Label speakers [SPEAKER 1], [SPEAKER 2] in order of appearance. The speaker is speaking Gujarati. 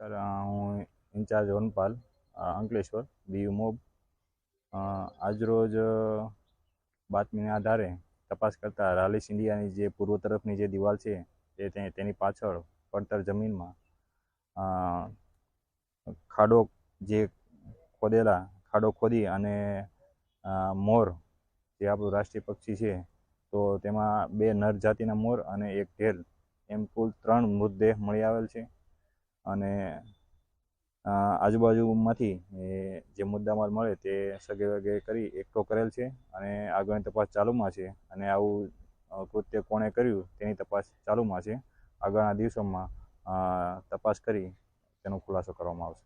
[SPEAKER 1] નમસ્કાર હું ઇન્ચાર્જ વનપાલ અંકલેશ્વર, બીયુ મોબ. આજરોજ બાતમીના આધારે તપાસ કરતાં રાલિસ ઇન્ડિયાની જે પૂર્વ તરફની જે દિવાલ છે, તે તેની પાછળ પડતર જમીનમાં ખાડો જે ખોદેલા, ખાડો ખોદી અને મોર જે આપણું રાષ્ટ્રીય પક્ષી છે, તો તેમાં બે નર જાતિના મોર અને એક ઢેલ એમ કુલ ત્રણ મૃતદેહ મળી આવેલ છે. અને આજુબાજુમાંથી જે મુદ્દામાલ મળે તે સગે વગે કરી એકઠો કરેલ છે અને આગળની તપાસ ચાલુમાં છે અને આવું કૃત્ય કોણે કર્યું તેની તપાસ ચાલુમાં છે. આગળના દિવસોમાં તપાસ કરી તેનો ખુલાસો કરવામાં આવશે.